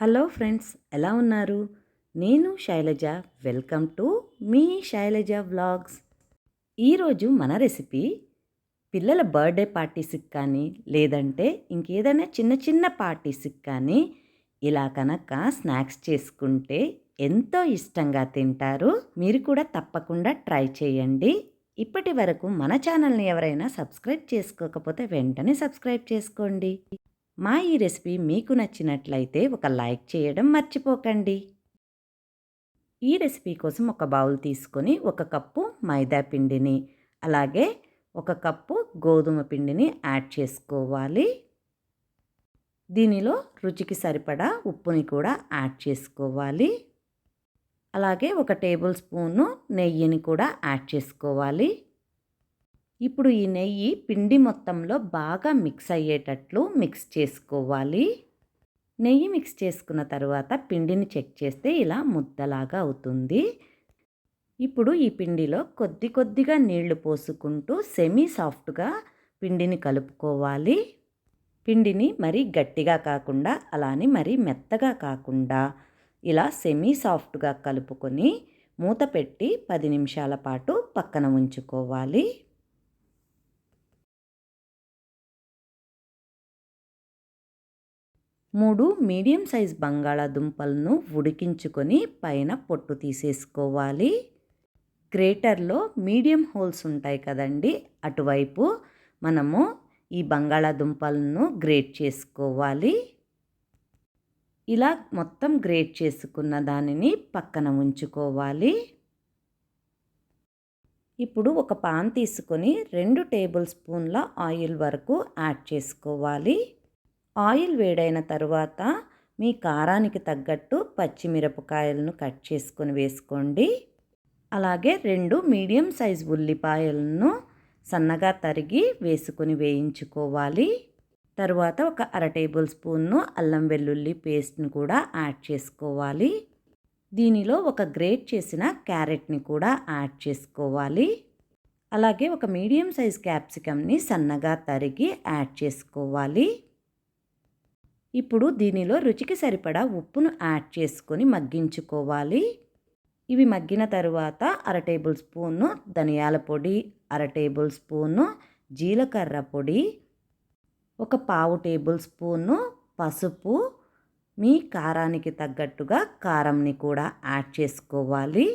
Hello friends ఎలా ఉన్నారు? నేను శైలజ. వెల్కమ్ టు మీ శైలజ వ్లాగ్స్. ఈరోజు మన రెసిపీ పిల్లల బర్త్డే పార్టీస్కి కానీ లేదంటే ఇంకేదైనా చిన్న చిన్న పార్టీస్కి కానీ ఇలా కనుక స్నాక్స్ చేసుకుంటే ఎంతో ఇష్టంగా తింటారు. మీరు కూడా తప్పకుండా ట్రై చేయండి. ఇప్పటి వరకు మన ఛానల్ని ఎవరైనా సబ్స్క్రైబ్ చేసుకోకపోతే వెంటనే సబ్స్క్రైబ్ చేసుకోండి. మా ఈ రెసిపీ మీకు నచ్చినట్లయితే ఒక లైక్ చేయడం మర్చిపోకండి. ఈ రెసిపీ కోసం ఒక బౌల్ తీసుకొని ఒక కప్పు మైదా పిండిని అలాగే ఒక కప్పు గోధుమ పిండిని యాడ్ చేసుకోవాలి. దీనిలో రుచికి సరిపడా ఉప్పుని కూడా యాడ్ చేసుకోవాలి. అలాగే ఒక టేబుల్ స్పూను నెయ్యిని కూడా యాడ్ చేసుకోవాలి. ఇప్పుడు ఈ నెయ్యి పిండి మొత్తంలో బాగా మిక్స్ అయ్యేటట్లు మిక్స్ చేసుకోవాలి. నెయ్యి మిక్స్ చేసుకున్న తర్వాత పిండిని చెక్ చేస్తే ఇలా ముద్దలాగా అవుతుంది. ఇప్పుడు ఈ పిండిలో కొద్ది కొద్దిగా నీళ్ళు పోసుకుంటూ సెమీ సాఫ్ట్గా పిండిని కలుపుకోవాలి. పిండిని మరీ గట్టిగా కాకుండా అలానే మరీ మెత్తగా కాకుండా ఇలా సెమీ సాఫ్ట్గా కలుపుకొని మూత పెట్టి పది నిమిషాల పాటు పక్కన ఉంచుకోవాలి. మూడు మీడియం సైజ్ బంగాళాదుంపలను ఉడికించుకొని పైన పొట్టు తీసేసుకోవాలి. గ్రేటర్లో మీడియం హోల్స్ ఉంటాయి కదండి అటువైపు మనము ఈ బంగాళాదుంపలను గ్రేట్ చేసుకోవాలి. ఇలా మొత్తం గ్రేట్ చేసుకున్న దానిని పక్కన ఉంచుకోవాలి. ఇప్పుడు ఒక పాన్ తీసుకొని రెండు టేబుల్ స్పూన్ల ఆయిల్ వరకు యాడ్ చేసుకోవాలి. ఆయిల్ వేడైన తరువాత మీ కారానికి తగ్గట్టు పచ్చిమిరపకాయలను కట్ చేసుకొని వేసుకోండి. అలాగే రెండు మీడియం సైజ్ ఉల్లిపాయలను సన్నగా తరిగి వేసుకొని వేయించుకోవాలి. తరువాత ఒక అర టేబుల్ స్పూన్ను అల్లం వెల్లుల్లి పేస్ట్ని కూడా యాడ్ చేసుకోవాలి. దీనిలో ఒక గ్రేట్ చేసిన క్యారెట్ని కూడా యాడ్ చేసుకోవాలి. అలాగే ఒక మీడియం సైజ్ క్యాప్సికమ్ని సన్నగా తరిగి యాడ్ చేసుకోవాలి. ఇప్పుడు దీనిలో రుచికి సరిపడా ఉప్పును యాడ్ చేసుకొని మగ్గించుకోవాలి. ఇవి మగ్గిన తరువాత అర టేబుల్ స్పూను ధనియాల పొడి అర టేబుల్ స్పూను జీలకర్ర పొడి ఒక పావు టేబుల్ స్పూను పసుపు మీ కారానికి తగ్గట్టుగా కారంని కూడా యాడ్ చేసుకోవాలి.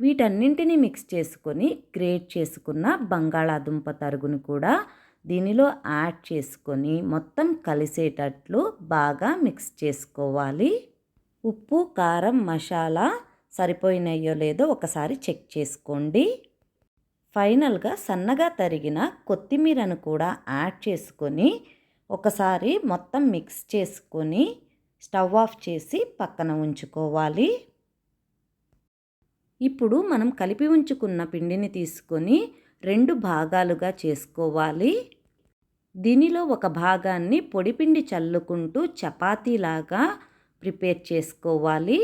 వీటన్నింటినీ మిక్స్ చేసుకొని గ్రేట్ చేసుకున్న బంగాళాదుంప తరుగుని కూడా దీనిలో యాడ్ చేసుకొని మొత్తం కలిసేటట్లు బాగా మిక్స్ చేసుకోవాలి. ఉప్పు కారం మసాలా సరిపోయినాయో లేదో ఒకసారి చెక్ చేసుకోండి. ఫైనల్గా సన్నగా తరిగిన కొత్తిమీరను కూడా యాడ్ చేసుకొని ఒకసారి మొత్తం మిక్స్ చేసుకొని స్టవ్ ఆఫ్ చేసి పక్కన ఉంచుకోవాలి. ఇప్పుడు మనం కలిపి ఉంచుకున్న పిండిని తీసుకొని రెండు భాగాలుగా చేసుకోవాలి. దీనిలో ఒక భాగాన్ని పొడిపిండి చల్లుకుంటూ చపాతీలాగా ప్రిపేర్ చేసుకోవాలి.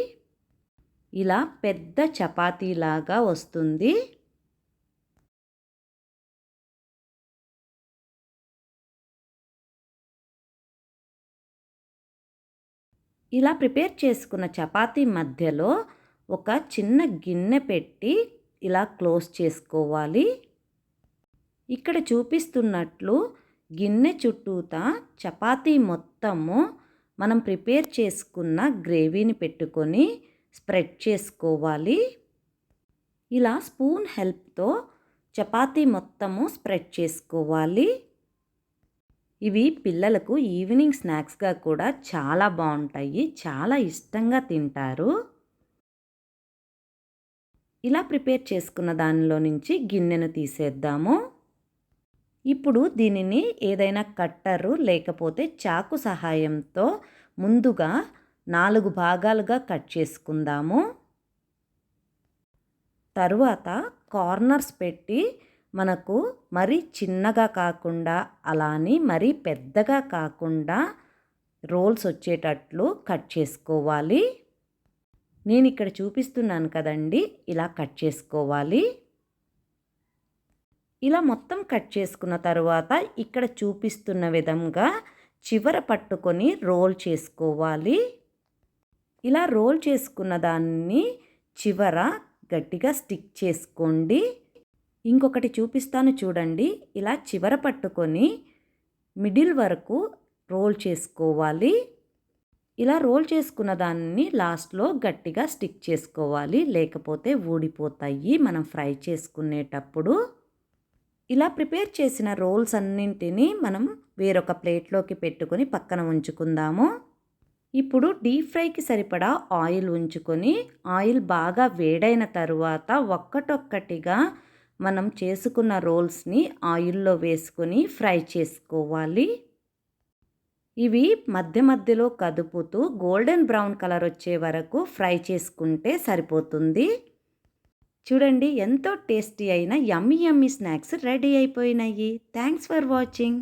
ఇలా పెద్ద చపాతీలాగా వస్తుంది. ఇలా ప్రిపేర్ చేసుకున్న చపాతీ మధ్యలో ఒక చిన్న గిన్నె పెట్టి ఇలా క్లోజ్ చేసుకోవాలి. ఇక్కడ చూపిస్తున్నట్లు గిన్నె చుట్టూతా చపాతీ మొత్తము మనం ప్రిపేర్ చేసుకున్న గ్రేవీని పెట్టుకొని స్ప్రెడ్ చేసుకోవాలి. ఇలా స్పూన్ హెల్ప్తో చపాతీ మొత్తము స్ప్రెడ్ చేసుకోవాలి. ఇవి పిల్లలకు ఈవినింగ్ స్నాక్స్గా కూడా చాలా బాగుంటాయి చాలా ఇష్టంగా తింటారు. ఇలా ప్రిపేర్ చేసుకున్న దానిలో నుంచి గిన్నెను తీసేద్దాము. ఇప్పుడు దీనిని ఏదైనా కట్టరు లేకపోతే చాకు సహాయంతో ముందుగా నాలుగు భాగాలుగా కట్ చేసుకుందాము. తరువాత కార్నర్స్ పెట్టి మనకు మరీ చిన్నగా కాకుండా అలాని మరీ పెద్దగా కాకుండా రోల్స్ వచ్చేటట్లు కట్ చేసుకోవాలి. నేను ఇక్కడ చూపిస్తున్నాను కదండి ఇలా కట్ చేసుకోవాలి. ఇలా మొత్తం కట్ చేసుకున్న తర్వాత ఇక్కడ చూపిస్తున్న విధంగా చివర పట్టుకొని రోల్ చేసుకోవాలి. ఇలా రోల్ చేసుకున్న దాన్ని చివర గట్టిగా స్టిక్ చేసుకోండి. ఇంకొకటి చూపిస్తాను చూడండి. ఇలా చివర పట్టుకొని మిడిల్ వరకు రోల్ చేసుకోవాలి. ఇలా రోల్ చేసుకున్న దాన్ని లాస్ట్లో గట్టిగా స్టిక్ చేసుకోవాలి. లేకపోతే ఊడిపోతాయి మనం ఫ్రై చేసుకునేటప్పుడు. ఇలా ప్రిపేర్ చేసిన రోల్స్ అన్నింటినీ మనం వేరొక ప్లేట్లోకి పెట్టుకొని పక్కన ఉంచుకుందాము. ఇప్పుడు డీప్ ఫ్రైకి సరిపడా ఆయిల్ ఉంచుకొని ఆయిల్ బాగా వేడైన తరువాత ఒక్కటొక్కటిగా మనం చేసుకున్న రోల్స్ని ఆయిల్లో వేసుకొని ఫ్రై చేసుకోవాలి. ఇవి మధ్య మధ్యలో కదుపుతూ గోల్డెన్ బ్రౌన్ కలర్ వచ్చే వరకు ఫ్రై చేసుకుంటే సరిపోతుంది. చూడండి ఎంతో టేస్టీ అయిన యమ్మీ యమ్మీ స్నాక్స్ రెడీ అయిపోయినాయి. Thanks for watching.